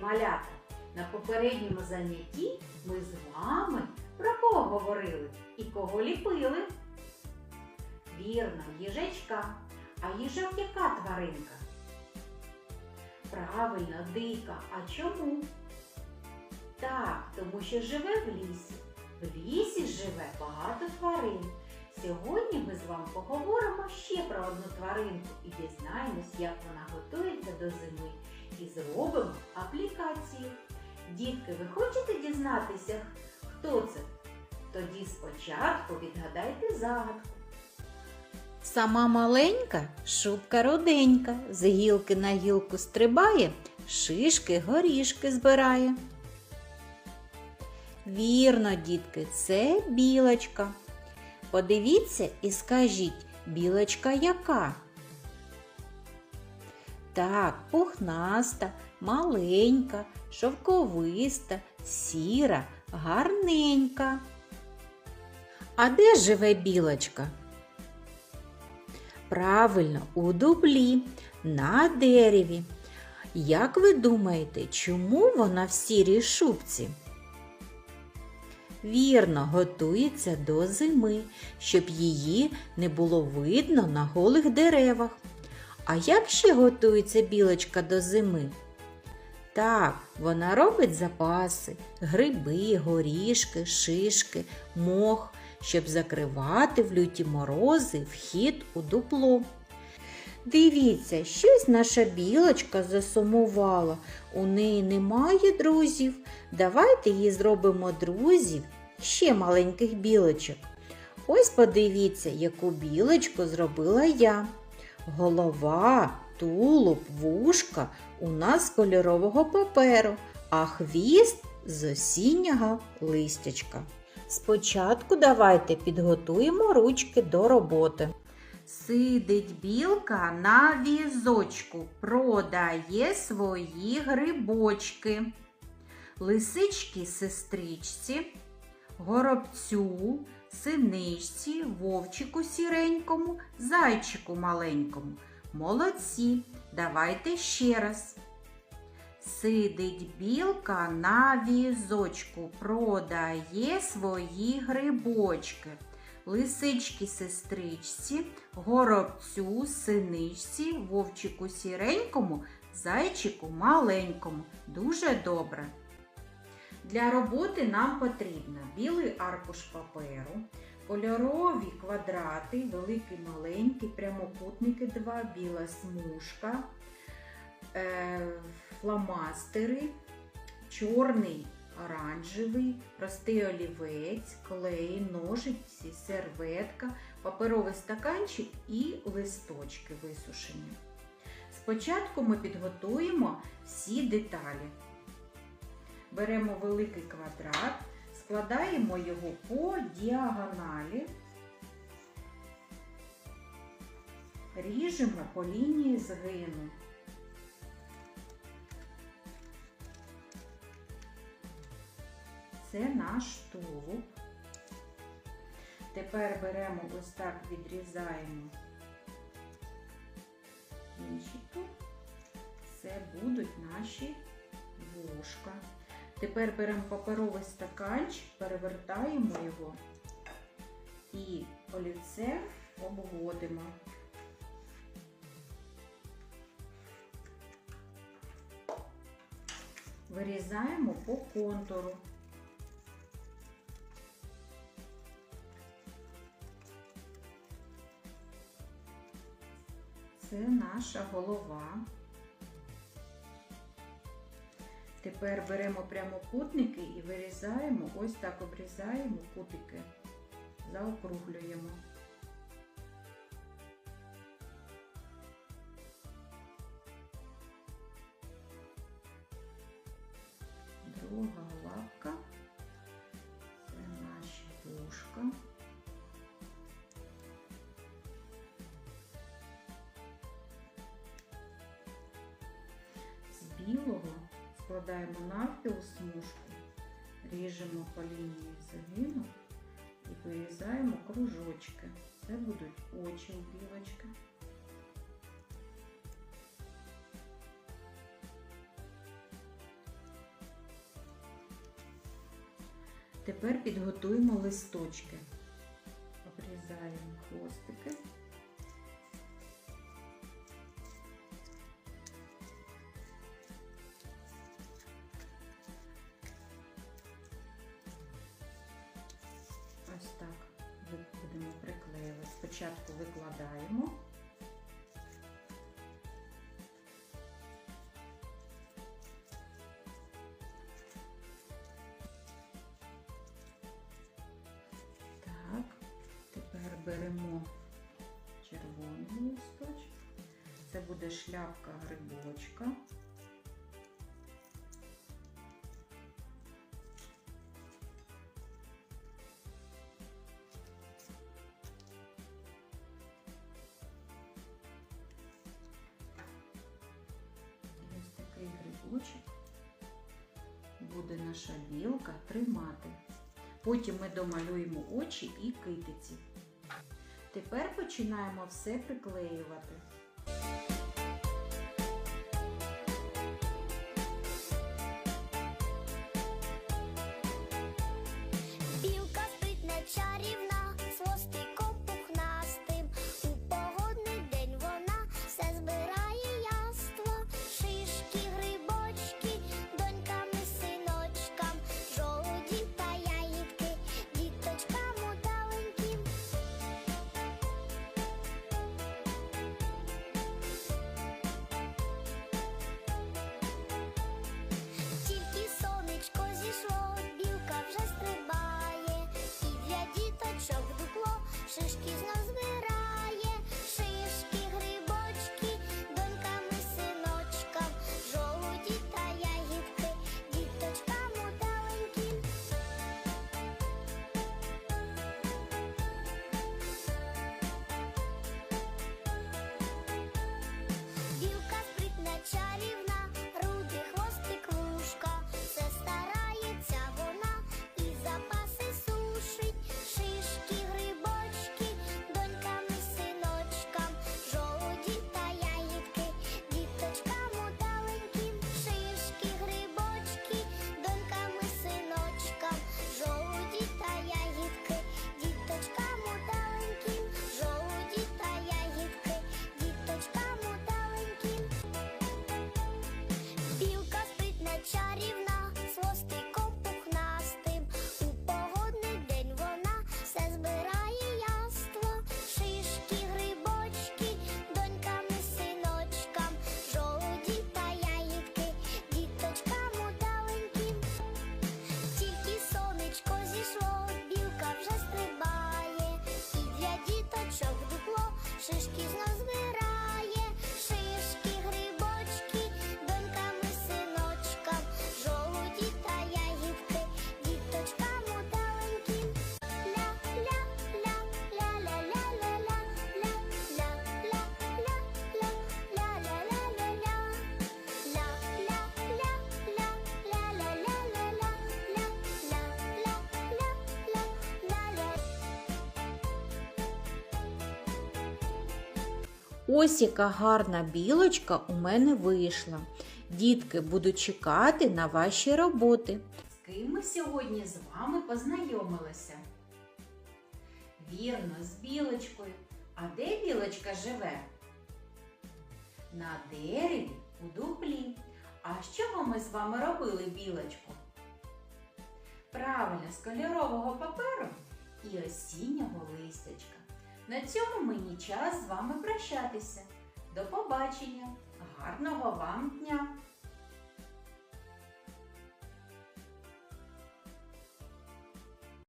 Малята! На попередньому занятті ми з вами про кого говорили і кого ліпили? Вірно, їжачка. А їжак яка тваринка? Правильно, дика. А чому? Так, тому що живе в лісі. В лісі живе багато тварин. Сьогодні ми з вами поговоримо ще про одну тваринку і дізнаємось, як вона готується до зими. І зробимо. Дітки, ви хочете дізнатися, хто це? Тоді спочатку відгадайте загадку. Сама маленька, шубка руденька, з гілки на гілку стрибає, шишки горішки збирає. Вірно, дітки, це білочка. Подивіться і скажіть, білочка яка? Так, пухнаста, маленька, шовковиста, сіра, гарненька. А де живе білочка? Правильно, у дублі, на дереві. Як ви думаєте, чому вона в сірій шубці? Вірно, готується до зими, щоб її не було видно на голих деревах. А як ще готується білочка до зими? Так, вона робить запаси, гриби, горішки, шишки, мох, щоб закривати в люті морози вхід у дупло. Дивіться, щось наша білочка засумувала. У неї немає друзів. Давайте їй зробимо друзів ще маленьких білочок. Ось подивіться, яку білочку зробила я. Голова, тулуб, вушка у нас з кольорового паперу, а хвіст з осіннього листячка. Спочатку давайте підготуємо ручки до роботи. Сидить білка на візочку, продає свої грибочки. Лисички сестричці, горобцю, синичці, вовчику сіренькому, зайчику маленькому. Молодці, давайте ще раз. Сидить білка на візочку, продає свої грибочки. Лисички сестричці, горобцю, синичці, вовчику сіренькому, зайчику маленькому. Дуже добре. Для роботи нам потрібно білий аркуш паперу, кольорові квадрати, великий маленький, прямокутники, два, біла смужка, е, фломастери, чорний, оранжевий, простий олівець, клей, ножиці, серветка, паперовий стаканчик і листочки висушені. Спочатку ми підготуємо всі деталі. Беремо великий квадрат, складаємо його по діагоналі, ріжемо по лінії згину. Це наш тулуб. Тепер беремо ось так, відрізаємо кінчики. Це будуть наші вушка. Тепер беремо паперовий стаканчик, перевертаємо його і олівцем обводимо. Вирізаємо по контуру. Це наша голова. Тепер беремо прямокутники і вирізаємо, ось так обрізаємо кутики, заокруглюємо. Друга лапка. Це наші вушка. Білого Складаємо навпіл смужку, ріжемо по лінії загину і вирізаємо кружочки. Це будуть очі у білочки. Тепер підготуємо листочки, обрізаємо хвостики. спочатку викладаємо. Так, тепер беремо червоний листочок. Це буде шляпка грибочка. наша білка тримати. Потім ми домалюємо очі і китиці. Тепер починаємо все приклеювати. Ось яка гарна білочка у мене вийшла. Дітки, буду чекати на ваші роботи. З ким ми сьогодні з вами познайомилися? Вірно, з білочкою. А де білочка живе? На дереві у дуплі. А що чого ми з вами робили білочку? Правильно, з кольорового паперу і осіннього листячка. На цьому мені час з вами прощатися. До побачення! Гарного вам дня!